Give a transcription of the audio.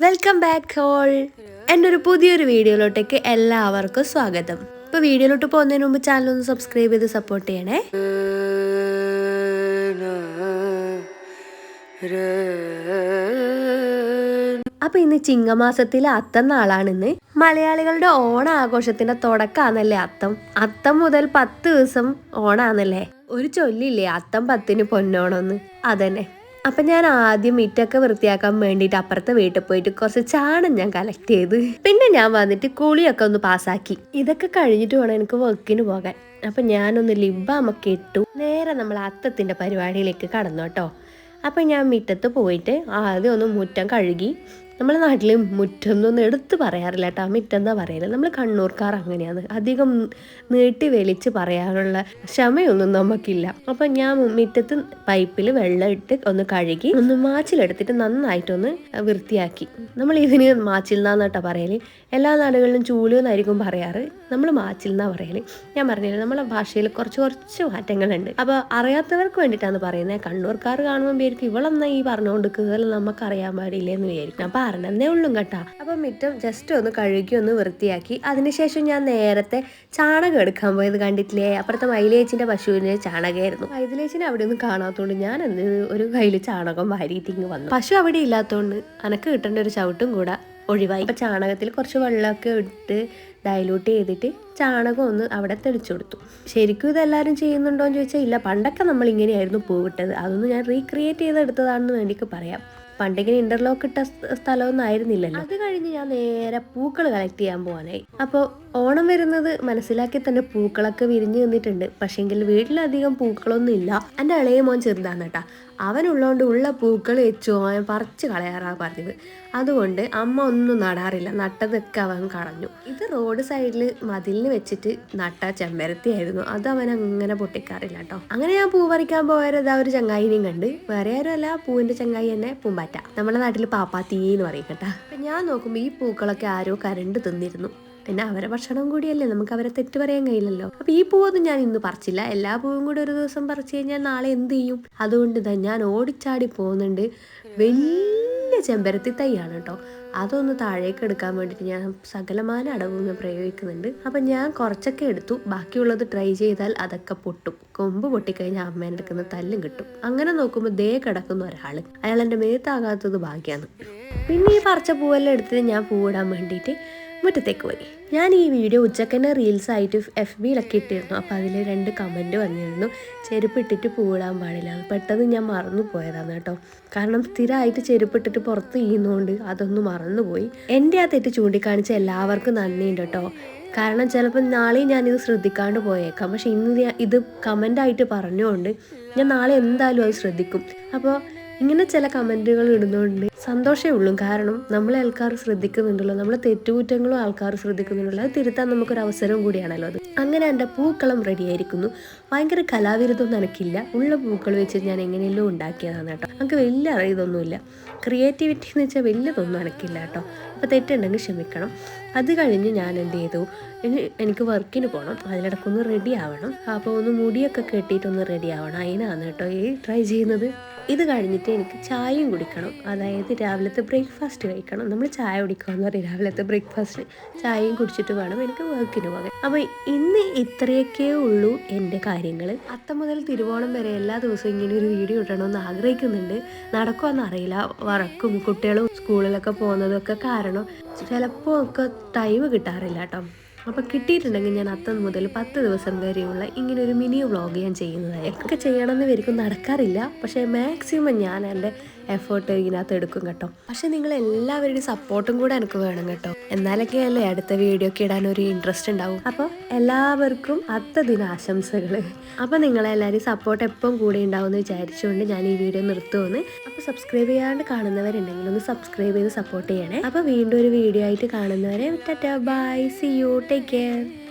Welcome back whole എന്റെ ഒരു പുതിയൊരു വീഡിയോയിലോട്ടേക്ക് എല്ലാവർക്കും സ്വാഗതം. ഇപ്പൊ വീഡിയോയിലോട്ട് പോകുന്നതിന് മുമ്പ് ചാനൽ ഒന്ന് സബ്സ്ക്രൈബ് ചെയ്ത് സപ്പോർട്ട് ചെയ്യണേ. അപ്പൊ ഇന്ന് ചിങ്ങമാസത്തിലെ അത്തം നാളാണ് ഇന്ന് മലയാളികളുടെ ഓണ ആഘോഷത്തിന്റെ തുടക്കാന്നല്ലേ അത്തം. അത്തം മുതൽ പത്ത് ദിവസം ഓണാന്നല്ലേ? ഒരു ചൊല്ലില്ലേ അത്തം പത്തിന് പൊന്നോണമെന്ന് അതന്നെ. അപ്പൊ ഞാൻ ആദ്യം മിറ്റൊക്കെ വൃത്തിയാക്കാൻ വേണ്ടിയിട്ട് അപ്പുറത്തെ വീട്ടിൽ പോയിട്ട് കുറച്ച് ചാണം ഞാൻ കളക്ട് ചെയ്ത്. പിന്നെ ഞാൻ വന്നിട്ട് കുളിയൊക്കെ ഒന്ന് പാസ്സാക്കി. ഇതൊക്കെ കഴിഞ്ഞിട്ട് വേണം എനിക്ക് വർക്കിന് പോകാൻ. അപ്പൊ ഞാനൊന്ന് ലിബാമൊക്കെ ഇട്ടു. നേരെ നമ്മൾ അത്തത്തിന്റെ പരിപാടിയിലേക്ക് കടന്നു കേട്ടോ. അപ്പം ഞാൻ മുറ്റത്ത് പോയിട്ട് ആദ്യം ഒന്ന് മുറ്റം കഴുകി നമ്മളെ നാട്ടിൽ മുറ്റൊന്നും എടുത്ത് പറയാറില്ല കേട്ടോ. മുറ്റം എന്നാ നമ്മൾ കണ്ണൂർക്കാർ അങ്ങനെയാണ്. അധികം നീട്ടി വലിച്ച് പറയാനുള്ള ക്ഷമയൊന്നും നമുക്കില്ല. അപ്പം ഞാൻ മുറ്റത്ത് പൈപ്പിൽ വെള്ളം ഇട്ട് ഒന്ന് കഴുകി ഒന്ന് മാച്ചിലെടുത്തിട്ട് നന്നായിട്ടൊന്ന് വൃത്തിയാക്കി. നമ്മൾ ഇതിന് മാച്ചിൽ നിന്നാന്ന് കേട്ടോ പറയൽ. എല്ലാ നാടുകളിലും ചൂൽ എന്നായിരിക്കും പറയാറ്. നമ്മൾ മാച്ചിൽ എന്നാ പറയൽ. ഞാൻ പറഞ്ഞില്ല നമ്മളെ ഭാഷയിൽ കുറച്ച് കുറച്ച് മാറ്റങ്ങളുണ്ട്. അപ്പോൾ അറിയാത്തവർക്ക് വേണ്ടിയിട്ടാണ് പറയുന്നത്. കണ്ണൂർക്കാർ കാണുമ്പോൾ വിചാരിക്കും ഇവളെന്നാ ഈ പറഞ്ഞുകൊണ്ട് കേരളം നമുക്ക് അറിയാൻ പാടില്ല എന്ന് വിചാരിക്കും. ഞാൻ പറഞ്ഞതേ ഉള്ളൂ കേട്ടാ. അപ്പം മിറ്റം ജസ്റ്റ് ഒന്ന് കഴുകി ഒന്ന് വൃത്തിയാക്കി. അതിനുശേഷം ഞാൻ നേരത്തെ ചാണകം എടുക്കാൻ പോയത് കണ്ടിട്ടില്ലേ? അപ്പുറത്തെ മൈലേച്ചിന്റെ പശുവിന് ചാണകമായിരുന്നു. മൈലേച്ചിനെ അവിടെ ഒന്നും കാണാത്തതുകൊണ്ട് ഞാൻ എന്ത് ഒരു കയ്യിൽ ചാണകം വാരിയിട്ട് ഇങ്ങ് വന്നു. പശു അവിടെ ഇല്ലാത്തതുകൊണ്ട് അനക്ക് കിട്ടേണ്ട ഒരു ചവിട്ടും കൂടെ ഒഴിവായി. അപ്പം ചാണകത്തിൽ കുറച്ച് വെള്ളമൊക്കെ ഇട്ട് ഡൈലൂട്ട് ചെയ്തിട്ട് ചാണകം ഒന്ന് അവിടെ തെളിച്ചു കൊടുത്തു. ശരിക്കും ഇതെല്ലാവരും ചെയ്യുന്നുണ്ടോ എന്ന് ചോദിച്ചാൽ ഇല്ല. പണ്ടൊക്കെ നമ്മൾ ഇങ്ങനെയായിരുന്നു പൂവിട്ടത് അതൊന്നും ഞാൻ റീക്രിയേറ്റ് ചെയ്തെടുത്തതാണെന്ന് വേണ്ടിക്ക് പറയാം. പണ്ടിങ്ങനെ ഇന്റർലോക്ക് ഇട്ട സ്ഥ- സ്ഥലമൊന്നും ആയിരുന്നില്ലല്ലോ. അത് കഴിഞ്ഞ് ഞാൻ നേരെ പൂക്കൾ കളക്ട് ചെയ്യാൻ പോവാനായി. അപ്പോൾ ഓണം വരുന്നത് മനസ്സിലാക്കി തന്നെ പൂക്കളൊക്കെ വിരിഞ്ഞു നിന്നിട്ടുണ്ട്. പക്ഷേങ്കിൽ വീട്ടിലധികം പൂക്കളൊന്നും ഇല്ല എന്റെ ഇളയ മോൻ ചെറുതാണ് കേട്ടാ. അവനുള്ളതുകൊണ്ട് ഉള്ള പൂക്കൾ വെച്ചു അവൻ പറിച്ച് കളയാറാ പതിവ്. അതുകൊണ്ട് അമ്മ ഒന്നും നടാറില്ല. നട്ടതൊക്കെ അവൻ കളഞ്ഞു. ഇത് റോഡ് സൈഡിൽ മതിലിന് വെച്ചിട്ട് നട്ട ചെമ്പരത്തിയായിരുന്നു. അത് അവൻ അങ്ങനെ പൊട്ടിക്കാറില്ല കേട്ടോ. അങ്ങനെ ഞാൻ പൂ പറിക്കാൻ പോയത് ആ ഒരു ചങ്ങായിനെയും കണ്ട്. വേറെ ആരുമല്ല പൂവിന്റെ ചങ്ങായി തന്നെ പൂമ്പാറ്റ. നമ്മുടെ നാട്ടിൽ പാപ്പാത്തീ എന്ന് പറയും കേട്ടാ. ഞാൻ നോക്കുമ്പോൾ ഈ പൂക്കളൊക്കെ ആരോ കരണ്ട് തിന്നിരുന്നു. പിന്നെ അവരെ ഭക്ഷണം കൂടിയല്ലേ? നമുക്ക് അവരെ തെറ്റ് പറയാൻ കഴിയില്ലല്ലോ. അപ്പൊ ഈ പൂവൊന്നും ഞാൻ ഇന്ന് പറിച്ചില്ല. എല്ലാ പൂവും കൂടി ഒരു ദിവസം പറിച്ചു കഴിഞ്ഞാൽ നാളെ എന്ത് ചെയ്യും? അതുകൊണ്ട് തന്നെ ഞാൻ ഓടിച്ചാടി പോകുന്നുണ്ട്. വലിയ ചെമ്പരത്തി തൈയാണ് കേട്ടോ അതൊന്ന് താഴേക്ക് എടുക്കാൻ വേണ്ടിയിട്ട് ഞാൻ സകലമാന അടവൊന്ന് പ്രയോഗിക്കുന്നുണ്ട്. അപ്പം ഞാൻ കുറച്ചൊക്കെ എടുത്തു. ബാക്കിയുള്ളത് ട്രൈ ചെയ്താൽ അതൊക്കെ പൊട്ടും. കൊമ്പ് പൊട്ടിക്കഴിഞ്ഞാൽ അമ്മേന്റെ അടുക്കുന്ന തല്ലും കിട്ടും. അങ്ങനെ നോക്കുമ്പോൾ ദേ കിടക്കുന്ന ഒരാൾ അയാൾ എന്റെ മേത്താകാത്തത് ഭാഗ്യമാണ് പിന്നെ ഈ പറിച്ച പൂവെല്ലാം എടുത്തിട്ട് ഞാൻ പൂവിടാൻ വേണ്ടിയിട്ട് മുറ്റത്തേക്ക് പോയി. ഞാൻ ഈ വീഡിയോ ഉച്ചക്കന്നെ റീൽസ് ആയിട്ട് എഫ് ബിയിലൊക്കെ ഇട്ടിരുന്നു. അപ്പോൾ അതിൽ രണ്ട് കമന്റ് വന്നിരുന്നു. ചെരുപ്പ് ഇട്ടിട്ട് പൂവിടാൻ പാടില്ല. അത് പെട്ടെന്ന് ഞാൻ മറന്നു പോയതാണ് കേട്ടോ. കാരണം സ്ഥിരമായിട്ട് ചെരുപ്പ് ഇട്ടിട്ട് പുറത്ത് ചെയ്യുന്നതുകൊണ്ട് അതൊന്ന് മറന്നുപോയി എന്റെ ആ തെറ്റ് ചൂണ്ടിക്കാണിച്ച എല്ലാവർക്കും നന്ദിയുണ്ട് കേട്ടോ. കാരണം ചിലപ്പോൾ നാളെയും ഞാനിത് ശ്രദ്ധിക്കാണ്ട് പോയേക്കാം. പക്ഷേ ഇന്ന് ഇത് കമന്റായിട്ട് പറഞ്ഞുകൊണ്ട് ഞാൻ നാളെ എന്തായാലും അത് ശ്രദ്ധിക്കും. അപ്പോൾ ഇങ്ങനെ ചില കമന്റുകൾ ഇടുന്നതുകൊണ്ട് സന്തോഷമേ ഉള്ളൂ. കാരണം നമ്മളെ ആൾക്കാർ ശ്രദ്ധിക്കുന്നുണ്ടല്ലോ. നമ്മളെ തെറ്റുകുറ്റങ്ങളും ആൾക്കാർ ശ്രദ്ധിക്കുന്നുണ്ടല്ലോ. അത് തിരുത്താൻ നമുക്കൊരു അവസരം കൂടിയാണല്ലോ അത്. അങ്ങനെ എന്റെ പൂക്കളം റെഡിയായിരിക്കുന്നു. ഭയങ്കര കലാവിരുദ്ധമൊന്നും എനിക്കില്ല ഉള്ള പൂക്കൾ വെച്ച് ഞാൻ എങ്ങനെയല്ലോ ഉണ്ടാക്കിയതാണ് കേട്ടോ. നമുക്ക് വലിയ അറിയതൊന്നുമില്ല. ക്രിയേറ്റിവിറ്റി എന്ന് വെച്ചാൽ വലിയതൊന്നും എനിക്കില്ല കേട്ടോ. അപ്പോൾ തെറ്റുണ്ടെങ്കിൽ ക്ഷമിക്കണം. അത് കഴിഞ്ഞ് ഞാൻ എന്ത് ചെയ്തു? എനിക്ക് വർക്കിന് പോകണം അതിലിടക്കൊന്ന് റെഡി ആവണം. അപ്പോൾ ഒന്ന് മുടിയൊക്കെ കെട്ടിയിട്ടൊന്ന് റെഡി ആവണം. അതിനാണ് കേട്ടോ ഈ ട്രൈ ചെയ്യുന്നത്. ഇത് കഴിഞ്ഞിട്ട് എനിക്ക് ചായയും കുടിക്കണം. അതായത് രാവിലത്തെ ബ്രേക്ക്ഫാസ്റ്റ് കഴിക്കണം. നമ്മൾ ചായ കുടിക്കുക എന്ന് പറയും രാവിലത്തെ ബ്രേക്ക്ഫാസ്റ്റ് ചായയും കുടിച്ചിട്ട് വേണം എനിക്ക് വർക്കിന് പോകാൻ. അപ്പോൾ ഇന്ന് ഇത്രയൊക്കെ ഉള്ളൂ എന്റെ കാര്യങ്ങൾ. അത്തം മുതൽ തിരുവോണം വരെ എല്ലാ ദിവസവും ഇങ്ങനെ ഒരു വീഡിയോ ഇടണമെന്ന് ആഗ്രഹിക്കുന്നുണ്ട്. നടക്കുമെന്ന് അറിയില്ല. വറക്കും കുട്ടികളും സ്കൂളിലൊക്കെ പോകുന്നതൊക്കെ കാരണം ചിലപ്പോൾ ഒക്കെ ടൈം കിട്ടാറില്ല കേട്ടോ അപ്പോൾ കിട്ടിയിട്ടുണ്ടെങ്കിൽ ഞാൻ അത്തം മുതൽ പത്ത് ദിവസം വരെയുള്ള ഇങ്ങനെ ഒരു മിനി വ്ളോഗ് ഞാൻ ചെയ്യുന്നതായിരിക്കും. ഒക്കെ ചെയ്യണമെന്ന് വരിക്കും നടക്കാറില്ല. പക്ഷേ മാക്സിമം ഞാൻ എന്റെ എഫേർട്ട് ഇതിനകത്ത് എടുക്കും കേട്ടോ. പക്ഷെ നിങ്ങൾ എല്ലാവരുടെയും സപ്പോർട്ടും കൂടെ എനിക്ക് വേണം കേട്ടോ. എന്നാലൊക്കെ അല്ലേ അടുത്ത വീഡിയോ ഒക്കെ ഇടാൻ ഒരു ഇൻട്രസ്റ്റ് ഉണ്ടാവും. അപ്പോൾ എല്ലാവർക്കും അത്ത ദിനാശംസകൾ അപ്പോൾ നിങ്ങളെല്ലാവരും സപ്പോർട്ട് എപ്പം കൂടെ ഉണ്ടാവുമെന്ന് വിചാരിച്ചുകൊണ്ട് ഞാൻ ഈ വീഡിയോ നിർത്തുമെന്ന് അപ്പോൾ സബ്സ്ക്രൈബ് ചെയ്യാണ്ട് കാണുന്നവരുണ്ടെങ്കിൽ ഒന്ന് സബ്സ്ക്രൈബ് ചെയ്ത് സപ്പോർട്ട് ചെയ്യണേ. അപ്പോൾ വീണ്ടും ഒരു വീഡിയോ ആയിട്ട് കാണുന്നവരെ bye see you take care